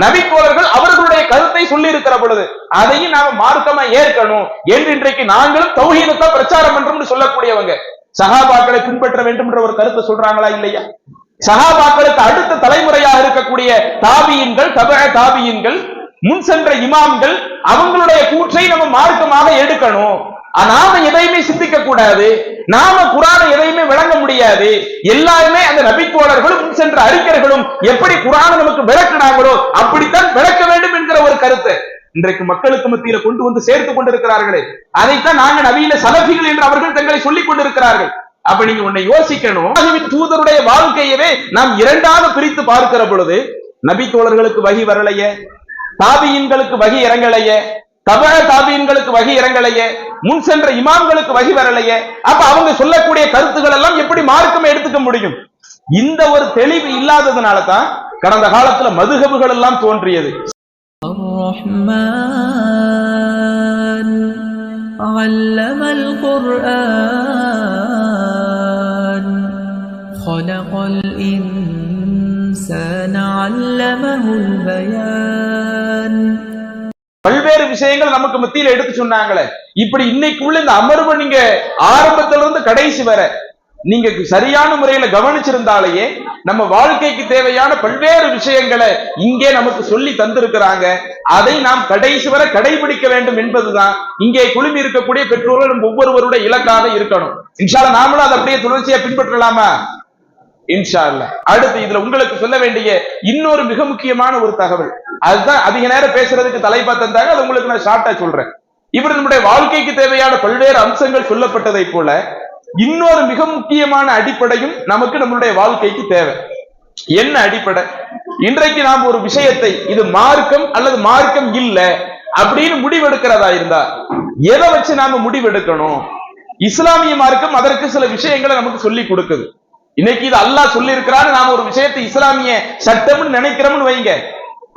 நபித்தோழர்கள் அவர்களுடைய கருத்தை சொல்லி இருக்கிற பொழுது அதையும் நாம மார்க்கமா ஏற்கணும் என்று இன்றைக்கு நாங்களும் தௌஹீதத்தை பிரச்சாரம் பண்றோம்னு சொல்லக்கூடியவங்க. சகாபாக்களை பின்பற்ற வேண்டும் என்ற ஒரு கருத்தை சொல்றாங்களா இல்லையா? சகாபாக்களுக்கு அடுத்த தலைமுறையாக இருக்கக்கூடிய தாபியின்கள் தப தாபியின்கள் முன் சென்ற இமாம்கள் அவங்களுடைய கூற்றை நம்ம மார்க்கமாக எடுக்கணும். நாம எதையுமே சிந்திக்க கூடாது. நாம குரானை எதையுமே விளங்க முடியாது. எல்லாருமே அந்த நபித்தோழர்களும் முன் சென்ற அறிஞர்களும் எப்படி குரானை நமக்கு விளக்கினாங்களோ அப்படித்தான் விளக்க வேண்டும் என்கிற ஒரு கருத்து. இன்றைக்கு மக்களுக்கு மத்தியில கொண்டு வந்து சேர்த்து கொண்டிருக்கிறார்களே. அதைத்தான் நாங்க நவீன சலபிகள் என்று அவர்கள் தங்களை சொல்லிக் கொண்டிருக்கிறார்கள். அப்ப நீங்க உன்னை யோசிக்கணும். தூதருடைய வாழ்க்கையவே நாம் இரண்டாக பிரித்து பார்க்கிற பொழுது நபி தோழர்களுக்கு வகி வரலையே? தாபியின்களுக்கு வகி இறங்கலையே தப தாபியின்களுக்கு வகி இறங்கலையே முன் சென்ற இமாம்களுக்கு வகி வரலையே அப்ப அவங்க சொல்லக்கூடிய கருத்துக்கள் எல்லாம் எப்படி மார்க்கம் எடுத்துக்க முடியும்? இந்த ஒரு தெளிவு இல்லாததுனால தான் கடந்த காலத்துல மதுகபுகள் எல்லாம் தோன்றியது. நமக்கு மத்தியில எடுத்து சொன்னாங்களே. இப்படி இன்னைக்குள்ள இந்த அமர்வு நீங்க ஆரம்பத்துல இருந்து கடைசி வர நீங்க சரியான முறையில கவனிச்சிருந்தாலேயே நம்ம வாழ்க்கைக்கு தேவையான பல்வேறு விஷயங்களை இங்கே நமக்கு சொல்லி தந்திருக்கிறாங்க. அதை நாம் கடைசி வரை கடைபிடிக்க வேண்டும் என்பதுதான். இங்கே குழுமி இருக்கக்கூடிய பெற்றோர்கள் நம்ம ஒவ்வொருவருடைய இலக்காக இருக்கணும். இன்ஷால நாமளும் அதை அப்படியே தொடர்ச்சியா பின்பற்றலாமா? இன்ஷா அடுத்து இதுல உங்களுக்கு சொல்ல வேண்டிய இன்னொரு மிக முக்கியமான ஒரு தகவல். அதுதான் அதிக நேரம் பேசுறதுக்கு தலைப்பா தந்தாங்க அது உங்களுக்கு நான் ஷார்ட்டா சொல்றேன். இவர் நம்முடைய வாழ்க்கைக்கு தேவையான பல்வேறு அம்சங்கள் சொல்லப்பட்டதை போல இன்னொரு மிக முக்கியமான அடிப்படையும் நமக்கு நம்மளுடைய வாழ்க்கைக்கு தேவை. என்ன அடிப்படை? இன்றைக்கு நாம் ஒரு விஷயத்தை இது மார்க்கம் அல்லது மார்க்கம் இல்ல அப்படின்னு முடிவெடுக்கிறதா இருந்தா எதை வச்சு நாம முடிவெடுக்கணும்? இஸ்லாமிய மார்க்கம் அதற்கு சில விஷயங்களை நமக்கு சொல்லி கொடுக்குது. இன்னைக்கு இது அல்லாஹ் சொல்லி இருக்கிறாரு நாம ஒரு விஷயத்தை இஸ்லாமிய சட்டம்னு நினைக்கிறோம்னு வைங்க.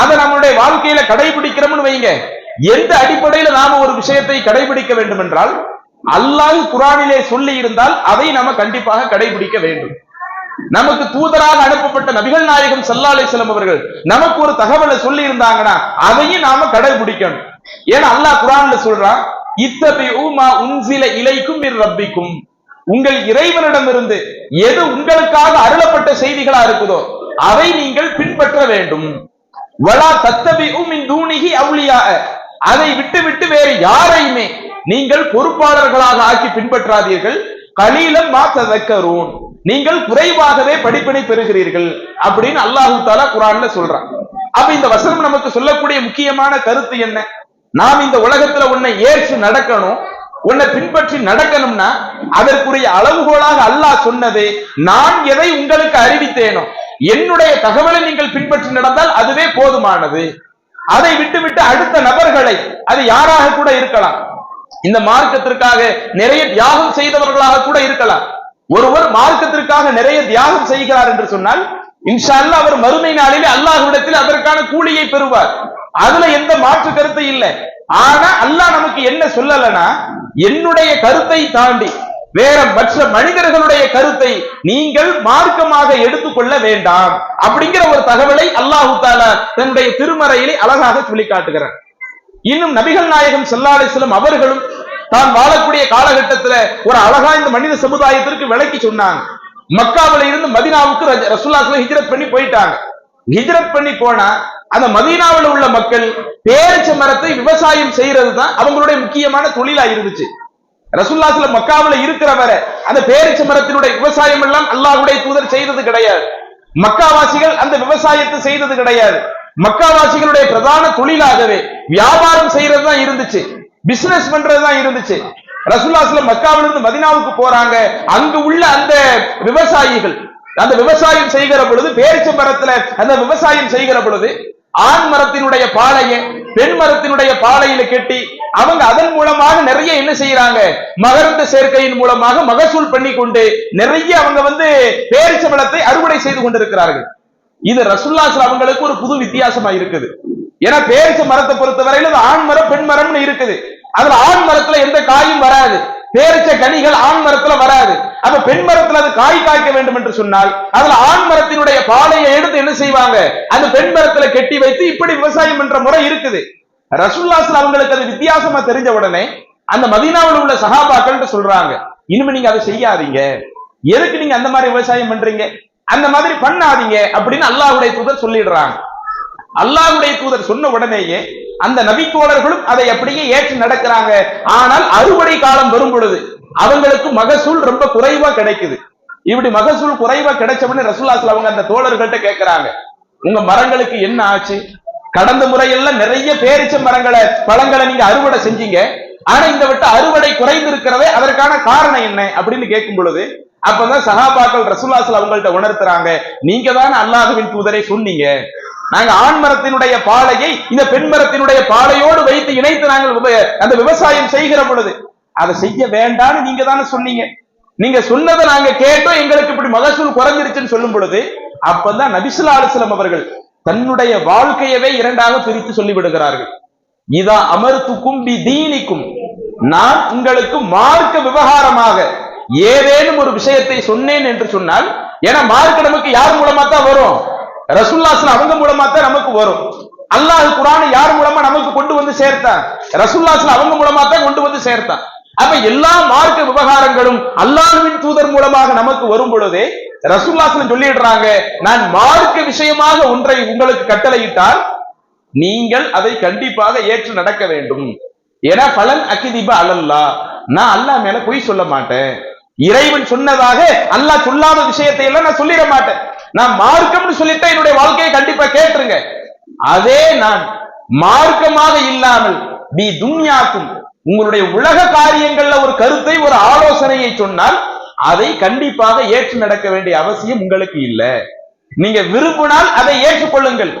அதை நம்மளுடைய வாழ்க்கையில கடைபிடிக்கிறோம்னு வைங்க. எந்த அடிப்படையில நாம ஒரு விஷயத்தை கடைபிடிக்க வேண்டும் என்றால் அல்லாஹ் குரானிலே சொல்லி இருந்தால் அதை நாம கண்டிப்பாக கடைபிடிக்க வேண்டும். நமக்கு தூதராக அனுப்பப்பட்ட நபிகள் நாயகம் சல்லாலை செல்லம் அவர்கள் நமக்கு ஒரு தகவலை சொல்லி இருந்தாங்கன்னா அதையும் நாம கடைபிடிக்கணும். ஏன்னா அல்லாஹ் குரான்ல சொல்றான் இத்தபி உமா உன்சில இலைக்கும் ரப்பிக்கும். உங்கள் இறைவனிடமிருந்து எது உங்களுக்காக அருளப்பட்ட செய்திகளா இருக்குதோ அதை நீங்கள் பின்பற்ற வேண்டும். வலா தத்தபி தூணிகி அவுளியா அதை விட்டு விட்டு வேறு யாரையுமே நீங்கள் பொறுப்பாளர்களாக ஆக்கி பின்பற்றாதீர்கள். கலீலம் மா நீங்கள் குறைவாகவே படிப்பினை பெறுகிறீர்கள் அப்படின்னு அல்லாஹு தாலா குரான்ல சொல்றான். அப்ப இந்த வசனம் நமக்கு சொல்லக்கூடிய முக்கியமான கருத்து என்ன? நாம் இந்த உலகத்துல உன்னை ஏற்று நடக்கணும். உன்னை பின்பற்றி நடக்கணும்னா அதற்குரிய அளவுகோலாக அல்லாஹ் சொன்னது நான் எதை உங்களுக்கு அறிவித்தேனோ என்னுடைய தகவலை நீங்கள் பின்பற்றி நடந்தால் அதுவே போதுமானது. அதை விட்டுவிட்டு அடுத்த நபர்களை அது யாராக கூட இருக்கலாம். இந்த மார்க்கத்திற்காக நிறைய தியாகம் செய்தவர்களாக கூட இருக்கலாம். ஒருவர் மார்க்கத்திற்காக நிறைய தியாகம் செய்கிறார் என்று சொன்னால் இன்ஷா அல்லாஹ் அவர் மறுமை நாளிலே அல்லாஹ்விடத்தில் அதற்கான கூலியை பெறுவார். அதுல எந்த மாற்று கருத்து இல்லை. ஆனா அல்லாஹ் நமக்கு என்ன சொல்லலைன்னா என்னுடைய கருத்தை தாண்டி வேற மற்ற மனிதர்களுடைய கருத்தை நீங்கள் மார்க்கமாக எடுத்துக்கொள்ள வேண்டாம் அப்படிங்கிற ஒரு தகவலை அல்லாஹு தாலா தன்னுடைய திருமறையிலே அழகாக சொல்லி காட்டுகிறார் இன்னும் நபிகள் நாயகம் செல்லாலிஸ்லம் அவர்களும் தான் வாழக்கூடிய காலகட்டத்துல ஒரு அழகா இந்த மனித சமுதாயத்திற்கு விளக்கி சொன்னாங்க. மக்காவில இருந்து மதினாவுக்கு ரசுல்லா ஹிஜரத் ஹிஜ்ரத் பண்ணி போயிட்டாங்க. ஹிஜ்ரத் பண்ணி போனா அந்த மதீனாவில் உள்ள மக்கள் பேரிச்ச மரத்தை விவசாயம் செய்யறது தான் அவங்களுடைய முக்கியமான தொழிலா இருந்துச்சு ரசுல்லாசுல மக்காவுல இருக்கிற வரை அந்த பேரிச்ச மரத்தினுடைய விவசாயம் எல்லாம் அல்லாஹுடைய தூதர் செய்தது கிடையாது. மக்காவாசிகள் அந்த விவசாயத்தை செய்தது கிடையாது. மக்காவாசிகளுடைய பிரதான தொழிலாகவே வியாபாரம் செய்யறது தான் இருந்துச்சு பிசினஸ் பண்றது தான் இருந்துச்சு ரசூல்லாஸ்ல மக்காவிலிருந்து மதினாவுக்கு போறாங்க. அங்கு உள்ள அந்த விவசாயிகள் அந்த விவசாயம் செய்கிற பொழுது பேரிச்ச மரத்துல அந்த விவசாயம் செய்கிற பொழுது ஆண் மரத்தினுடைய பாலையை பெண் மரத்தினுடைய பாலையில கட்டி அவங்க அதன் மூலமாக நிறைய என்ன செய்யறாங்க? மகரந்த சேர்க்கையின் மூலமாக மகசூல் பண்ணி கொண்டு நிறைய அவங்க வந்து பேரிச்ச மரத்தை அறுவடை செய்து கொண்டிருக்கிறார்கள். இது ரசுல்லாஸ் அவங்களுக்கு ஒரு புது வித்தியாசமா இருக்குது. ஏன்னா பேரிச்ச மரத்தை பொறுத்தவரையில ஆண் மரம் பெண் மரம்னு இருக்குது. அதுல ஆண் மரத்துல எந்த காயும் வராது. பேரிச்ச கனிகள் ஆண் மரத்துல வராது. அப்ப பெண் மரத்துல அது காய் காய்க்க வேண்டும் என்று சொன்னால் அதுல ஆண் மரத்தினுடைய பாலையை எடுத்து என்ன செய்வாங்க? அந்த பெண் மரத்துல கெட்டி வைத்து இப்படி விவசாயம் என்ற முறை இருக்குது. ரசூல்லாஸ்ல அவங்களுக்கு அது வித்தியாசமா தெரிஞ்ச உடனே அந்த மதீனாவில் உள்ள சகாபாக்கள் சொல்றாங்க இனிமே நீங்க அதை செய்யாதீங்க. எதுக்கு நீங்க அந்த மாதிரி விவசாயம் பண்றீங்க? அந்த மாதிரி பண்ணாதீங்க. அப்படின்னு அல்லாஹுடைய தூதர் சொல்லிடுறாங்க. அல்லாஹுடைய தூதர் சொன்ன உடனேயே அந்த நபித்தோழர்களும் அதை அப்படியே ஏற்று நடக்கிறாங்க. ஆனால் அறுவடை காலம் வரும் பொழுது அவங்களுக்கு மகசூல் ரொம்ப குறைவா கிடைக்குது. இப்படி மகசூல் குறைவா கிடைச்ச உடனே ரசூல்லாஸ்ல அவங்க அந்த தோழர்கள்ட்ட கேட்கிறாங்க உங்க மரங்களுக்கு என்ன ஆச்சு? கடந்த முறையெல்லாம் நிறைய பேரிச்ச மரங்களை பழங்களை நீங்க அறுவடை செஞ்சீங்க. ஆனா இந்த விட்டு அறுவடை குறைந்து இருக்கிறதே அதற்கான காரணம் என்ன? அப்படின்னு கேட்கும் பொழுது அப்பதான் சஹாபாக்கள் ரசூல்லாஸ்ல அவங்கள்ட்ட உணர்த்துறாங்க. நீங்க தான் அல்லாஹுவின் தூதரை சொன்னீங்க. நாங்க ஆண் மரத்தினுடைய பாலையை இந்த பெண் மரத்தினுடைய பாலையோடு வைத்து இணைத்து நாங்கள் அந்த விவசாயம் செய்கிற பொழுது அதை செய்ய வேண்டாம்னு நீங்க தானே சொன்னீங்க. நீங்க சொன்னதை நாங்க கேட்டோம் எங்களுக்கு இப்படி மகசூல் குறைஞ்சிருச்சுன்னு சொல்லும் பொழுது அப்பதான் நபிசுல்லா அலுவலம் அவர்கள் தன்னுடைய வாழ்க்கையவே இரண்டாக பிரித்து சொல்லி விடுகிறார்கள் இதா அமர்த்துக்கும் பி தீனிக்கும் நான் உங்களுக்கு மார்க்க விவகாரமாக ஏதேனும் ஒரு விஷயத்தை சொன்னேன் என்று சொன்னால் ஏன்னா மார்க்க நமக்கு யார் மூலமா தான் வரும்? ரசுல்லாஸ்ல அவங்க மூலமா தான் நமக்கு வரும். அல்லாஹ் குரானை யார் மூலமா நமக்கு கொண்டு வந்து சேர்த்தான்? ரசுல்லாஸ்ல அவங்க மூலமா தான் கொண்டு வந்து சேர்த்தான். அப்ப எல்லா மார்க்க விவகாரங்களும் அல்லாஹுவின் தூதர் மூலமாக நமக்கு வரும் பொழுதே ரசுல்லாஸ்ல சொல்லிடுறாங்க நான் மார்க்க விஷயமாக ஒன்றை உங்களுக்கு கட்டளையிட்டால் நீங்கள் அதை கண்டிப்பாக ஏற்று நடக்க வேண்டும். ஏன்னா பலன் அக்கிதிப அல்லல்லா நான் அல்லாஹ் மேல பொய் சொல்ல மாட்டேன். இறைவன் சொன்னதாக அல்லாஹ் சொல்லாத விஷயத்தை எல்லாம் நான் சொல்லிட மாட்டேன். நான் மார்க்கம்னு சொல்லிட்டா என்னுடைய வாழ்க்கையை கண்டிப்பா கேட்டுருங்க. அதே நான் மார்க்கமாக இல்லாமல் பி துன்யாக்கும் உங்களுடைய உலக காரியங்கள்ல ஒரு கருத்தை ஒரு ஆலோசனையை சொன்னால் அதை கண்டிப்பாக ஏற்று நடக்க வேண்டிய அவசியம் உங்களுக்கு இல்லை. நீங்க விரும்பினால் அதை ஏற்றுக்கொள்ளுங்கள்.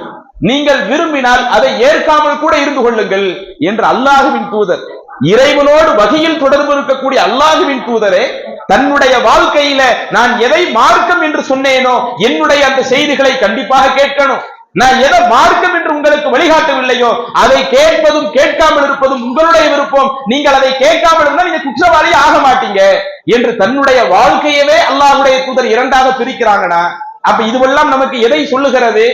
நீங்கள் விரும்பினால் அதை ஏற்காமல் கூட இருந்து கொள்ளுங்கள் என்று அல்லாஹுவின் தூதர் இறைவனோடு வகையில் தொடர்பு இருக்கக்கூடிய அல்லாஹுவின் தூதரே தன்னுடைய வாழ்க்கையில நான் எதை மார்க்கம் என்று சொன்னேனோ என்னுடைய அந்த செய்திகளை கண்டிப்பாக கேட்கணும். நான் எதை மார்க்கம் என்று உங்களுக்கு வழிகாட்டவில்லையோ அதை கேட்பதும் கேட்காமல் இருப்பதும் உங்களுடைய விருப்பம். நீங்கள் அதை கேட்காமல் இருந்தால் நீங்க குற்றவாளி ஆக மாட்டீங்க என்று தன்னுடைய வாழ்க்கையவே அல்லாஹுடைய தூதர் இரண்டாக பிரிக்கிறாங்கன்னா அப்ப இதுவெல்லாம் நமக்கு எதை சொல்லுகிறது?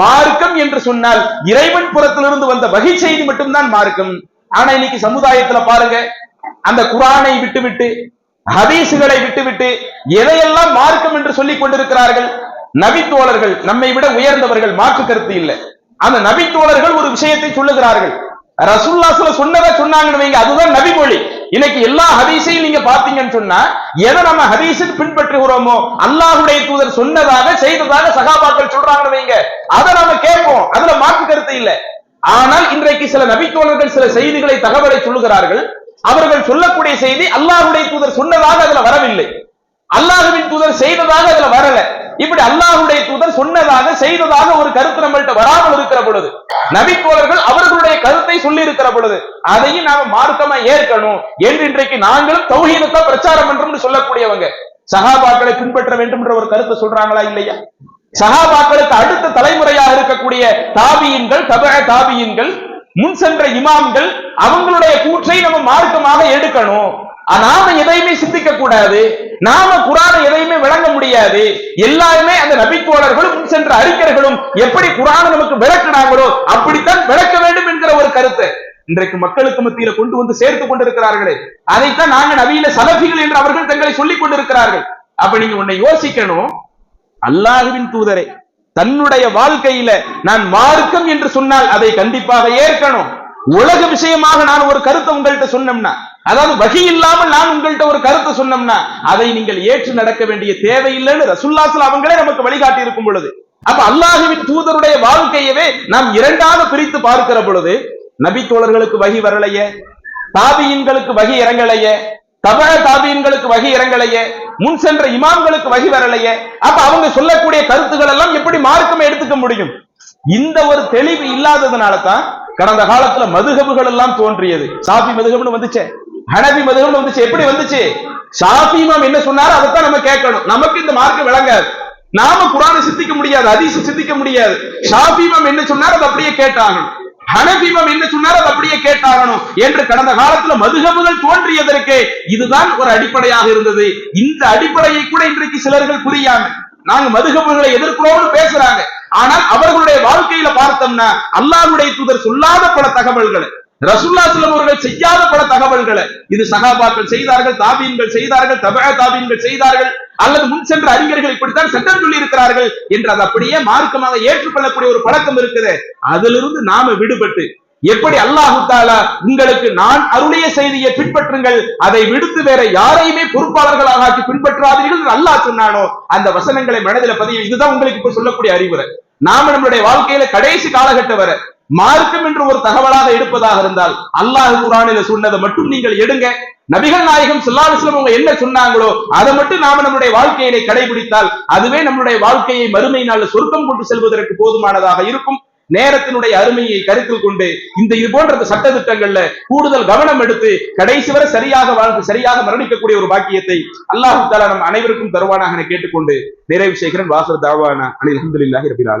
மார்க்கம் என்று சொன்னால் இறைவன் புறத்திலிருந்து வந்த வகை செய்தி மட்டும்தான் மார்க்கம். ஆனா இன்னைக்கு சமுதாயத்துல பாருங்க அந்த குரானை விட்டுவிட்டு ஹதீசுகளை விட்டுவிட்டு எதையெல்லாம் மார்க்கம் என்று சொல்லிக் கொண்டிருக்கிறார்கள்? நபித்தோழர்கள் நம்மை விட உயர்ந்தவர்கள் மாற்று கருத்து இல்லை. அந்த நபித்தோழர்கள் ஒரு விஷயத்தை சொல்லுகிறார்கள். ரசுல்லாஸ்ல சொன்னதை சொன்னாங்கன்னு வைங்க அதுதான் நபிமொழி இன்னைக்கு எல்லா ஹதீஸையும் நீங்க பாத்தீங்கன்னு சொன்னா எதை நம்ம ஹதீஸுக்கு பின்பற்றுகிறோமோ அல்லாஹுடைய தூதர் சொன்னதாக செய்ததாக சகாபாக்கள் சொல்றாங்கன்னு வைங்க. அதை நாம கேட்போம். அதுல மாற்று கருத்து இல்லை. ஆனால் இன்றைக்கு சில நபித்தோழர்கள் சில செய்திகளை தகவலை சொல்லுகிறார்கள். அவர்கள் சொல்லக்கூடிய செய்தி அல்லாஹுடைய தூதர் சொன்னதாக அதுல வரவில்லை. அல்லாஹுவின் தூதர் செய்ததாக அதுல வரல. இப்படி அல்லாஹுடைய தூதர் சொன்னதாக செய்ததாக ஒரு கருத்து நம்மள்கிட்ட வராமல் இருக்கிற பொழுது நபித்தோழர்கள் அவர்களுடைய கருத்தை சொல்லி இருக்கிற பொழுது அதையும் நாம மார்க்கமா ஏற்கணும் என்று இன்றைக்கு நாங்களும் தௌஹீதத்தை பிரச்சாரம் பண்றோம்னு சொல்லக்கூடியவங்க. சகாபாக்களை பின்பற்ற வேண்டும் என்ற ஒரு கருத்தை சொல்றாங்களா இல்லையா? சகாபாக்களுக்கு அடுத்த தலைமுறையாக இருக்கக்கூடிய தாபியின்கள் தப தாபியின்கள் முன் சென்ற இமாம்கள் அவங்களுடைய கூற்றை நம்ம மார்க்கமாக எடுக்கணும். நாம எதையுமே சிந்திக்க கூடாது. நாம குரானை எதையுமே விளங்க முடியாது. எல்லாருமே அந்த நபிக்கோளர்களும் முன் சென்ற அறிஞர்களும் எப்படி குரானை நமக்கு விளக்குனாங்களோ அப்படித்தான் விளக்க வேண்டும் என்கிற ஒரு கருத்து. இன்றைக்கு மக்களுக்கு மத்தியில கொண்டு வந்து சேர்த்து கொண்டிருக்கிறார்களே. அதைத்தான் நாங்க நவீன சலபிகள் என்று அவர்கள் தங்களை சொல்லிக் கொண்டிருக்கிறார்கள். அப்ப நீங்க உன்னை யோசிக்கணும். அல்லாஹுவின் தூதரை தன்னுடைய வாழ்க்கையில நான் மார்க்கம் என்று சொன்னால் அதை கண்டிப்பாக ஏற்கணும். உலக விஷயமாக நான் ஒரு கருத்தை உங்கள்கிட்ட சொன்னோம்னா அதாவது வகி இல்லாமல் நான் உங்கள்கிட்ட ஒரு கருத்தை சொன்னோம்னா அதை நீங்கள் ஏற்று நடக்க வேண்டிய தேவையில்லைன்னு ரசுல்லாசல் அவங்களே நமக்கு வழிகாட்டி இருக்கும் பொழுது. அப்ப அல்லாஹுவின் தூதருடைய வாழ்க்கையவே நாம் இரண்டாக பிரித்து பார்க்கிற பொழுது நபி தோழர்களுக்கு வகி வரலையே தாபியின்களுக்கு வகி இறங்கலையே தபழ தாபியின்களுக்கு வகி இறங்கலையே முன் சென்ற இமாம்களுக்கு வகி வரலையே. அப்ப அவங்க சொல்லக்கூடிய கருத்துக்கள் எல்லாம் எப்படி மார்க்கம் எடுத்துக்க முடியும்? இந்த ஒரு தெளிவு இல்லாததுனால தான் கடந்த காலத்துல மதுகபுகள் எல்லாம் தோன்றியது. சாபி மதுகப்னு வந்துச்சே. ஹனபி மதுகப்னு வந்துச்சு. எப்படி வந்துச்சு? சாபி இமாம் என்ன சொன்னாரோ அதைத்தான் நம்ம கேட்கணும். நமக்கு இந்த மார்க்கம் விளங்காது. நாம குரானை சித்திக்க முடியாது அதிசம் சித்திக்க முடியாது. ஷாஃபி இமாம் என்ன சொன்னாரோ அதை அப்படியே கேட்டாங்க ஹனபிமம் என்ன சொன்னார் அது அப்படியே கேட்டாகணும் என்று கடந்த காலத்துல மதுகபுகள் தோன்றியதற்கு இதுதான் ஒரு அடிப்படையாக இருந்தது. இந்த அடிப்படையை கூட இன்றைக்கு சிலர்கள் புரியாம நாங்க மதுகபுகளை எதிர்க்கிறோம்னு பேசுறாங்க. ஆனால் அவர்களுடைய வாழ்க்கையில பார்த்தோம்னா அல்லாஹுடைய தூதர் சொல்லாத பல தகவல்களை ரசுல்லா அவர்கள் செய்யாத பல தகவல்களை இது சகாபாக்கள் செய்தார்கள் தாபீன்கள் செய்தார்கள் தபா தாபீன்கள் செய்தார்கள் அல்லது முன் சென்ற அறிஞர்கள் இப்படித்தான் சட்டம் சொல்லி இருக்கிறார்கள் என்று அது அப்படியே மார்க்கமாக ஏற்றுக்கொள்ளக்கூடிய ஒரு பழக்கம் இருக்குது. அதிலிருந்து நாம விடுபட்டு எப்படி அல்லாஹு தாலா உங்களுக்கு நான் அருளிய செய்தியை பின்பற்றுங்கள் அதை விடுத்து வேற யாரையுமே பொறுப்பாளர்களாக ஆக்கி பின்பற்றாதீர்கள் அல்லாஹ் சொன்னானோ அந்த வசனங்களை மனதில் பதிவு இதுதான் உங்களுக்கு இப்ப சொல்லக்கூடிய அறிவுரை. நாம நம்மளுடைய வாழ்க்கையில கடைசி காலகட்டம் வரை மார்க்கம் என்று ஒரு தகவலாக எடுப்பதாக இருந்தால் அல்லாஹ் குரானில சொன்னதை மட்டும் நீங்கள் எடுங்க. நபிகள் நாயகம் ஸல்லல்லாஹு அவங்க என்ன சொன்னாங்களோ அதை மட்டும் நாம நம்முடைய வாழ்க்கையினை கடைபிடித்தால் அதுவே நம்முடைய வாழ்க்கையை மறுமை நாள் சொர்க்கம் கொண்டு செல்வதற்கு போதுமானதாக இருக்கும். நேரத்தினுடைய அருமையை கருத்தில் கொண்டு இந்த இது போன்ற சட்ட திட்டங்கள்ல கூடுதல் கவனம் எடுத்து கடைசி வரை சரியாக வாழ்ந்து சரியாக மரணிக்கக்கூடிய ஒரு பாக்கியத்தை அல்லாஹு தாலா நம் அனைவருக்கும் தருவானாக என கேட்டுக்கொண்டு நிறைவு செய்கிறேன். வாசல் தாவானா அனில் அஹமதுல்லாஹி ரபில்